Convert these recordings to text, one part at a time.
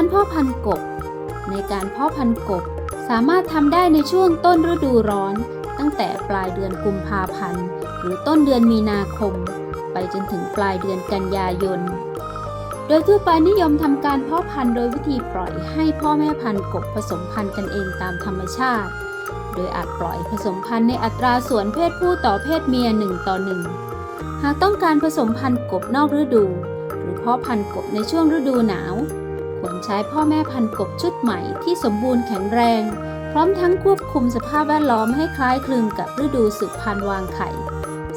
การเพาะพันธุ์กบ ในการเพาะพันธุ์กบ สามารถทำได้ในช่วงต้นฤดูร้อน ตั้งแต่ปลายเดือนกุมภาพันธ์ หรือต้นเดือนมีนาคม ไปจนถึงปลายเดือนกันยายน โดยทั่วไปนิยมทำการเพาะพันธุ์โดยวิธีปล่อยให้พ่อแม่พันธุ์กบผสมพันธุ์กันเองตามธรรมชาติ โดยอาจปล่อยผสมพันธุ์ในอัตราส่วนเพศผู้ต่อเพศเมีย1ต่อ1หากต้องการผสมพันธุ์กบนอกฤดู หรือเพาะพันธุ์กบในช่วงฤดูหนาว ช้พ่อแม่พันธุ์กบชุดใหม่ที่สมบูรณ์แข็งแรง พร้อมทั้งควบคุมสภาพแวดล้อมให้คล้ายคลึงกับฤดูสืบพันธุ์วางไข่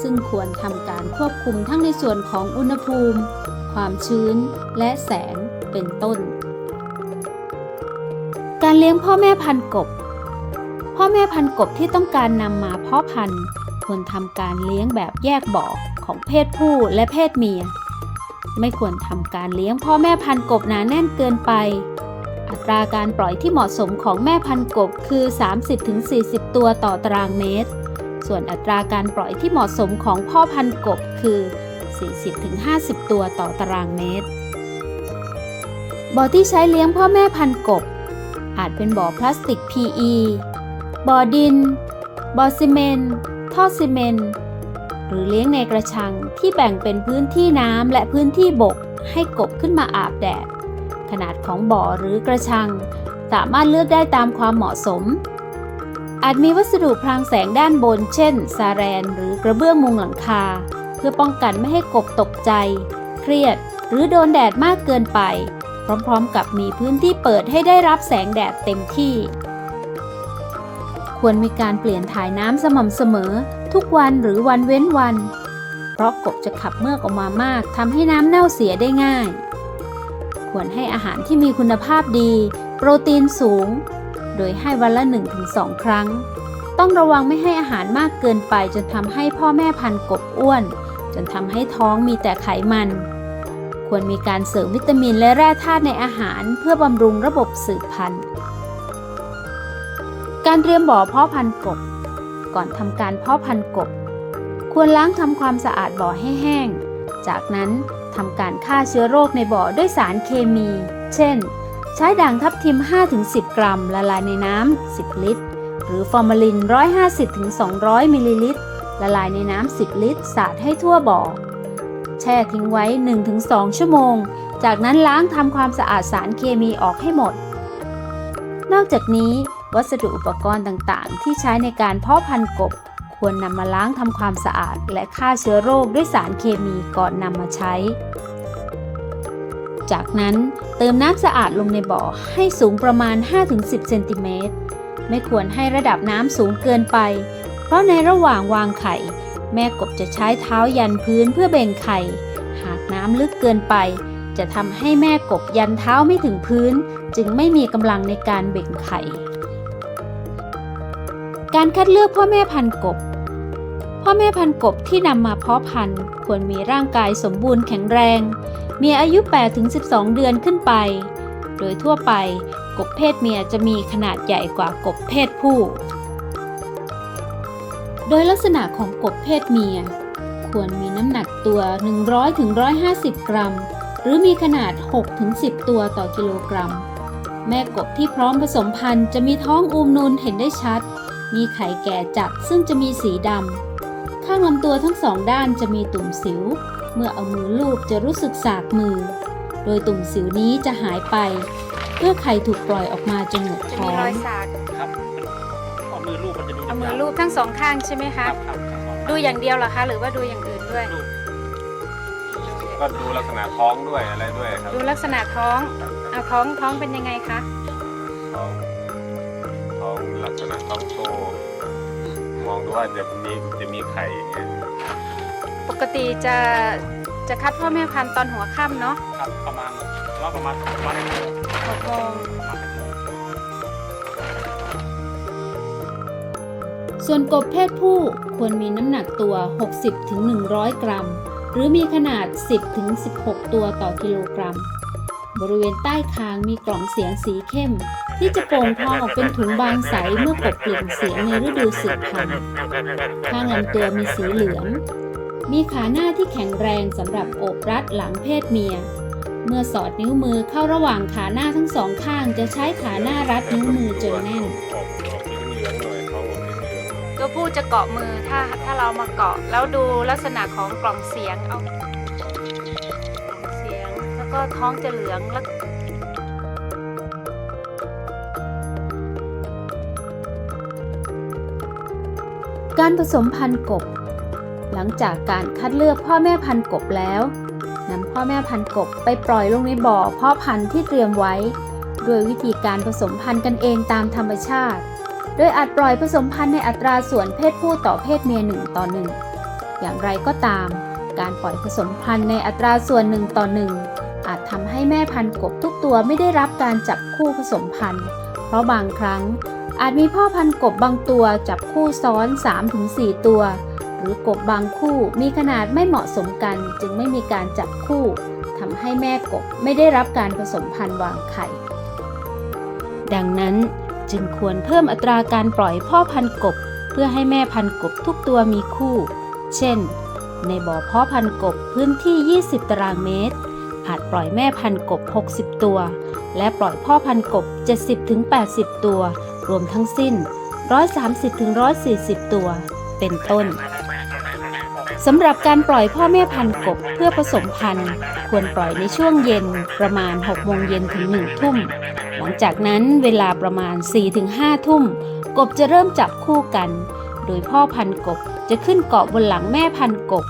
ซึ่งควรทำการควบคุมทั้งในส่วนของอุณหภูมิ ความชื้น และแสงเป็นต้น การเลี้ยงพ่อแม่พันธุ์กบ พ่อแม่พันธุ์กบที่ต้องการนำมาเพาะพันธุ์ควรทำการเลี้ยงแบบแยกบ่อของเพศผู้และเพศเมีย ไม่ควรทำการเลี้ยงพ่อแม่พันกบหนาแน่นเกินไป อัตราการปล่อยที่เหมาะสมของแม่พันกบคือ 30-40 ตัวต่อตารางเมตร ส่วนอัตราการปล่อยที่เหมาะสมของพ่อพันกบคือ 40-50 ตัวต่อตารางเมตร บ่อที่ใช้เลี้ยงพ่อแม่พันกบ อาจเป็นบ่อพลาสติก PE บ่อดิน บ่อซีเมนต์ท่อซีเมนต์ หรือเลี้ยงในกระชังที่แบ่งเป็นพื้นที่น้ำและพื้นที่บก ให้กบขึ้นมาอาบแดด ขนาดของบ่อหรือกระชัง สามารถเลือกได้ตามความเหมาะสม อาจมีวัสดุพรางแสงด้านบน เช่น ซาแรน หรือกระเบื้องมุงหลังคา เพื่อป้องกันไม่ให้กบตกใจ เครียด หรือโดนแดดมากเกินไป พร้อมๆ กับมีพื้นที่เปิดให้ได้รับแสงแดดเต็มที่ ควรมีการเปลี่ยนถ่ายน้ำสม่ำเสมอ ทุกวันหรือวันเว้นวัน เพราะกบจะขับเมือกออกมามากทำให้น้ำเน่าเสียได้ง่าย ควรให้อาหารที่มีคุณภาพดี โปรตีนสูง โดยให้วันละ 1-2 ครั้ง ต้องระวังไม่ให้อาหารมากเกินไปจนทำให้พ่อแม่พันกบอ้วน จนทำให้ท้องมีแต่ไขมัน ควรมีการเสริมวิตามินและแร่ธาตุในอาหารเพื่อบำรุงระบบสืบพันธุ์ การเตรียมบ่อเพาะพันธุ์กบ ก่อนทำการเพาะพันธุ์กบ ควรล้างทำความสะอาดบ่อให้แห้ง จากนั้นทำการฆ่าเชื้อโรคในบ่อด้วยสารเคมี เช่น ใช้ด่างทับทิม 5-10 กรัม ละลายในน้ำ 10 ลิตร หรือฟอร์มาลิน 150-200 มิลลิลิตร ละลายในน้ำ 10 ลิตร สาดให้ทั่วบ่อ แช่ทิ้งไว้ 1-2 ชั่วโมง จากนั้นล้างทำความสะอาดสารเคมีออกให้หมด นอกจากนี้ วัสดุอุปกรณ์ต่างๆ ที่ใช้ในการเพาะพันธุ์กบ ควรนำมาล้างทำความสะอาด และฆ่าเชื้อโรคด้วยสารเคมีก่อนนำมาใช้ จากนั้นเติมน้ำสะอาดลงในบ่อให้สูงประมาณ 5-10 เซนติเมตร ไม่ควรให้ระดับน้ำสูงเกินไป เพราะในระหว่างวางไข่ แม่กบจะใช้เท้ายันพื้นเพื่อเบ่งไข่ หากน้ำลึกเกินไป จะทำให้แม่กบยันเท้าไม่ถึงพื้น จึงไม่มีกำลังในการเบ่งไข่ การคัดเลือกพ่อแม่พันธุ์กบ พ่อแม่พันธุ์กบที่นำมาเพาะพันธุ์ควรมีร่างกายสมบูรณ์แข็งแรง มีอายุ 8-12 เดือนขึ้นไป โดยทั่วไปกบเพศเมียจะมีขนาดใหญ่กว่ากบเพศผู้ โดยลักษณะของกบเพศเมีย ควรมีน้ำหนักตัว 100-150 กรัม หรือมีขนาด 6-10 ตัวต่อกิโลกรัม แม่กบที่พร้อมผสมพันธุ์จะมีท้องอูมนูนเห็นได้ชัด มีไข่แก่จัดซึ่งจะมีสีดำ ข้างลำตัวทั้งสองด้านจะมีตุ่มสิว เมื่อเอามือลูบจะรู้สึกสากมือ โดยตุ่มสิวนี้จะหายไป เมื่อไข่ถูกปล่อยออกมาจนหมดจะท้มีองรอยสักครับเอามือลูบมันจะดูเอามือลูบทั้งสองข้างใช่ไหมคคะรับครับครับดูอย่างเดียวเหรอคะ หรือว่าดูอย่างอื่นด้วย ลูบก็ดูลักษณะท้องด้วยอะไรด้วยครับดูลักษณะท้อง เอาท้องท้องเป็นยังไงคะ ท้องท้ องลักษณะท้องโตมองดูว่าจะมีจะมีไข่อย่างเงี้ยปกติจะจะคัดพ่อแม่พันธุ์ตอนหัวค่ำเนาะครับประมาณว่าประมาณประมาณหกโมงส่วนกบเพศผู้ควรมีน้ำหนักตัว 60-100 กรัม หรือมีขนาด 10-16 ตัวต่อกิโลกรัม บริเวณใต้คางมีกล่องเสียงสีเข้ม ที่จะโป่งพองออกเป็นถุงบางใสเมื่อกบเปล่งเสียงในฤดูสืบพันธุ์ข้างลำตัวมีสีเหลือง มีขาหน้าที่แข็งแรงสำหรับโอบรัดหลังเพศเมีย เมื่อสอดนิ้วมือเข้าระหว่างขาหน้าทั้งสองข้างจะใช้ขาหน้ารัดนิ้วมือจนแน่นออกออกเหลืองๆหน่อยท้องออกเหลืองๆตัวผู้จะเกาะมือถ้าถ้าเรามาเกาะแล้วดูลักษณะของกล่องเสียงเอากล่องเสียง แล้วก็ท้องจะเหลืองแล้วการผสมพันธุ์กบ หลังจากการคัดเลือกพ่อแม่พันธุ์กบแล้วนำพ่อแม่พันธุ์กบไปปล่อยลงในบ่อเพาะพันธุ์ที่เตรียมไว้ ด้วยวิธีการผสมพันธุ์กันเองตามธรรมชาติ โดยอาจปล่อยผสมพันธุ์ในอัตราส่วนเพศผู้ต่อเพศเมียหนึ่งต่อหนึ่งอย่างไรก็ตาม การปล่อยผสมพันธุ์ในอัตราส่วนหนึ่งต่อหนึ่ง ให้แม่พันธุ์กบทุกตัวไม่ได้รับการจับคู่ผสมพันธุ์ เพราะบางครั้งอาจมีพ่อพันธุ์กบบางตัวจับคู่ซ้อน 3-4 ตัว หรือกบบางคู่มีขนาดไม่เหมาะสมกันจึงไม่มีการจับคู่ทำให้แม่กบไม่ได้รับการผสมพันธุ์วางไข่ ดังนั้นจึงควรเพิ่มอัตราการปล่อยพ่อพันธุ์กบ เพื่อให้แม่พันธุ์กบทุกตัวมีคู่ เช่น ในบ่อเพ่อพันธุ์กบพื้นที่ 20 ตารางเมตร อาจปล่อยแม่พันกบ 60 ตัว และปล่อยพ่อพันกบ 70-80 ตัว รวมทั้งสิ้น 130-140 ตัว เป็นต้นสำหรับการปล่อยพ่อแม่พันกบเพื่อผสมพันธุ์ ควรปล่อยในช่วงเย็นประมาณ 6 โมงเย็นถึง 1 ทุ่ม หลังจากนั้นเวลาประมาณ 4-5 ทุ่ม กบจะเริ่มจับคู่กัน โดยพ่อพันกบจะขึ้นเกาะบนหลังแม่พันกบ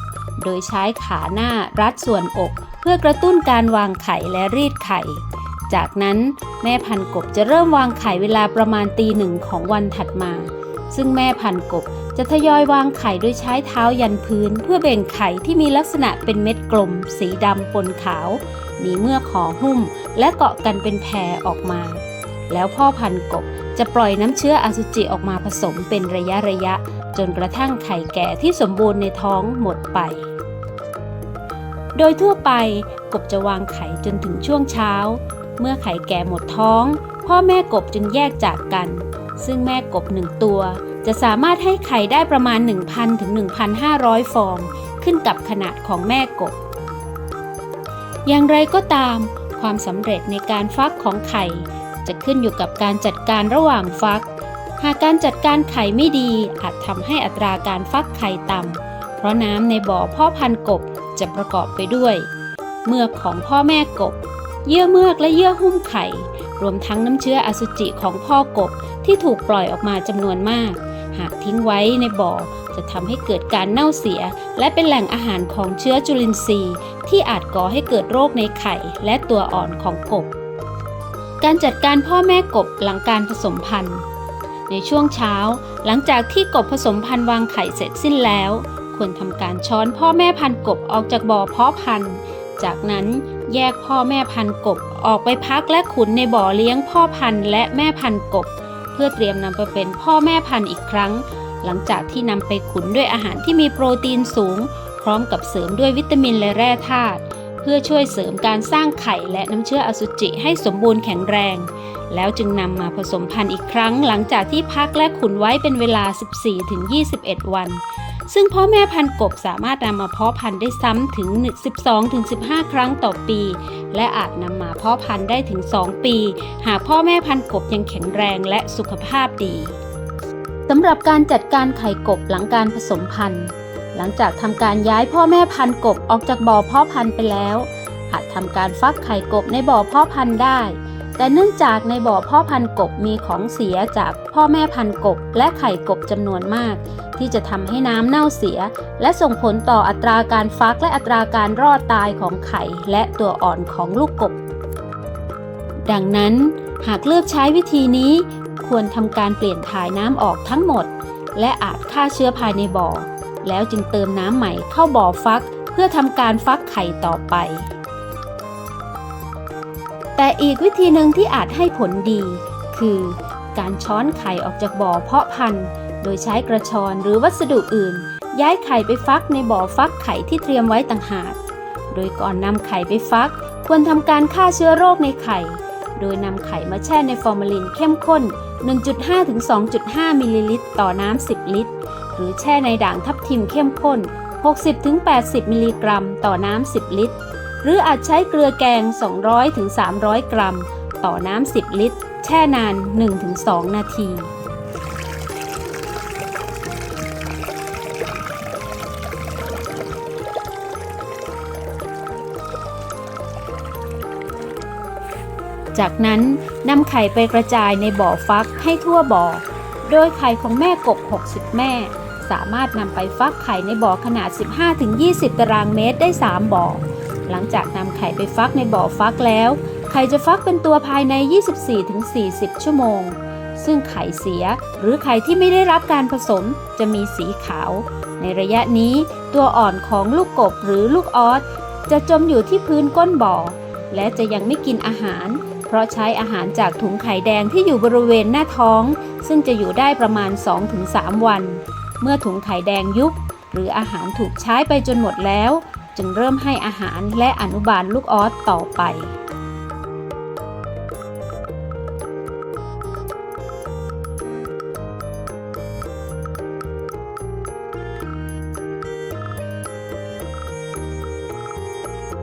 โดยใช้ขาหน้ารัดส่วนอก พื่อกระตุ้นการวางไข่และรีดไข่ จากนั้นแม่พันกบจะเริ่มวางไข่เวลาประมาณตีหนึ่งของวันถัดมา ซึ่งแม่พันกบจะทยอยวางไข่โดยใช้เท้ายันพื้น เพื่อเบ่งไข่ที่มีลักษณะเป็นเม็ดกลม สีดำปนขาว มีเมือกห่อหุ้ม และเกาะกันเป็นแพรออกมา แล้วพ่อพันกบจะปล่อยน้ำเชื้ออสุจิออกมาผสมเป็นระยะระยะ จนกระทั่งไข่แก่ที่สมบูรณ์ในท้องหมดไป โดยทั่วไปกบจะวางไข่จนถึงช่วงเช้า เมื่อไข่แก่หมดท้อง พ่อแม่กบจึงแยกจากกัน ซึ่งแม่กบหนึ่งตัว จะสามารถให้ไข่ได้ประมาณ 1,000ถึง1,500 ฟอง ขึ้นกับขนาดของแม่กบ อย่างไรก็ตาม ความสำเร็จในการฟักของไข่ จะขึ้นอยู่กับการจัดการระหว่างฟัก หากการจัดการไข่ไม่ดีอาจทำให้อัตราการฟักไข่ต่ำเพราะน้ำในบ่อพ่อพันกบ จะประกอบไปด้วย เมือกของพ่อแม่กบ เยื่อเมือกและเยื่อหุ้มไข่ รวมทั้งน้ำเชื้ออสุจิของพ่อกบที่ถูกปล่อยออกมาจำนวนมาก หากทิ้งไว้ในบ่อจะทำให้เกิดการเน่าเสีย และเป็นแหล่งอาหารของเชื้อจุลินทรีย์ ที่อาจก่อให้เกิดโรคในไข่และตัวอ่อนของกบ การจัดการพ่อแม่กบหลังการผสมพันธุ์ ในช่วงเช้า หลังจากที่กบผสมพันธุ์วางไข่เสร็จสิ้นแล้ว ควรทำการช้อนพ่อแม่พันกบออกจากบ่อเพาะพันธุ์ จากนั้นแยกพ่อแม่พันกบออกไปพักและขุนในบ่อเลี้ยงพ่อพันธุ์และแม่พันกบ เพื่อเตรียมนำไปเป็นพ่อแม่พันธุ์อีกครั้ง หลังจากที่นำไปขุนด้วยอาหารที่มีโปรตีนสูง พร้อมกับเสริมด้วยวิตามินและแร่ธาตุเพื่อช่วยเสริมการสร้างไข่และน้ำเชื้ออสุจิให้สมบูรณ์แข็งแรง แล้วจึงนำมาผสมพันธุ์อีกครั้ง หลังจากที่พักและขุนไว้เป็นเวลา 14-21 วัน ซึ่งพ่อแม่พันกบสามารถนำมาเพาะพันธุ์ได้ซ้ำถึง 12-15 ครั้งต่อปี และอาจนำมาเพาะพันธุ์ได้ถึง 2 ปี หากพ่อแม่พันกบยังแข็งแรงและสุขภาพดีสำหรับการจัดการไข่กบหลังการผสมพันธุ์ หลังจากทำการย้ายพ่อแม่พันกบออกจากบ่อเพาะพันธุ์ไปแล้ว อาจทำการฟักไข่กบในบ่อเพาะพันธุ์ได้ แต่เนื่องจากในบ่อพ่อพันกบมีของเสียจากพ่อแม่พันกบและไข่กบจำนวนมาก ที่จะทำให้น้ำเน่าเสีย และส่งผลต่ออัตราการฟักและอัตราการรอดตายของไข่และตัวอ่อนของลูกกบ ดังนั้น หากเลือกใช้วิธีนี้ ควรทำการเปลี่ยนถ่ายน้ำออกทั้งหมด และอาจฆ่าเชื้อภายในบ่อ แล้วจึงเติมน้ำใหม่เข้าบ่อฟัก เพื่อทำการฟักไข่ต่อไป แต่อีกวิธีหนึ่งที่อาจให้ผลดี คือ การช้อนไข่ออกจากบ่อเพาะพันธุ์ โดยใช้กระชอนหรือวัสดุอื่น ย้ายไข่ไปฟักในบ่อฟักไข่ที่เตรียมไว้ต่างหาก โดยก่อนนำไข่ไปฟัก ควรทำการฆ่าเชื้อโรคในไข่ โดยนำไข่มาแช่ในฟอร์มาลินเข้มข้น 1.5-2.5มิลลิลิตรต่อน้ำ 10 ลิตร หรือแช่ในด่างทับทิมเข้มข้น 60-80มิลลิกรัม ต่อน้ำ 10 ลิตร หรืออาจใช้เกลือแกง 200-300 กรัม ต่อน้ำ 10 ลิตร แช่นาน 1-2 นาที จากนั้นนำไข่ไปกระจายในบ่อฟักให้ทั่วบ่อ โดยไข่ของแม่กบ 60 แม่ สามารถนำไปฟักไข่ในบ่อขนาด 15-20 ตารางเมตรได้ 3 บ่อ หลังจากนำไข่ไปฟักในบ่อฟักแล้ว ไข่จะฟักเป็นตัวภายใน 24-40 ชั่วโมง ซึ่งไข่เสียหรือไข่ที่ไม่ได้รับการผสมจะมีสีขาว ในระยะนี้ตัวอ่อนของลูกกบหรือลูกออสจะจมอยู่ที่พื้นก้นบ่อ และจะยังไม่กินอาหาร เพราะใช้อาหารจากถุงไข่แดงที่อยู่บริเวณหน้าท้อง ซึ่งจะอยู่ได้ประมาณ 2-3 วัน เมื่อถุงไข่แดงยุบหรืออาหารถูกใช้ไปจนหมดแล้ว จึงเริ่มให้อาหารและอนุบาลลูกออสต่อไป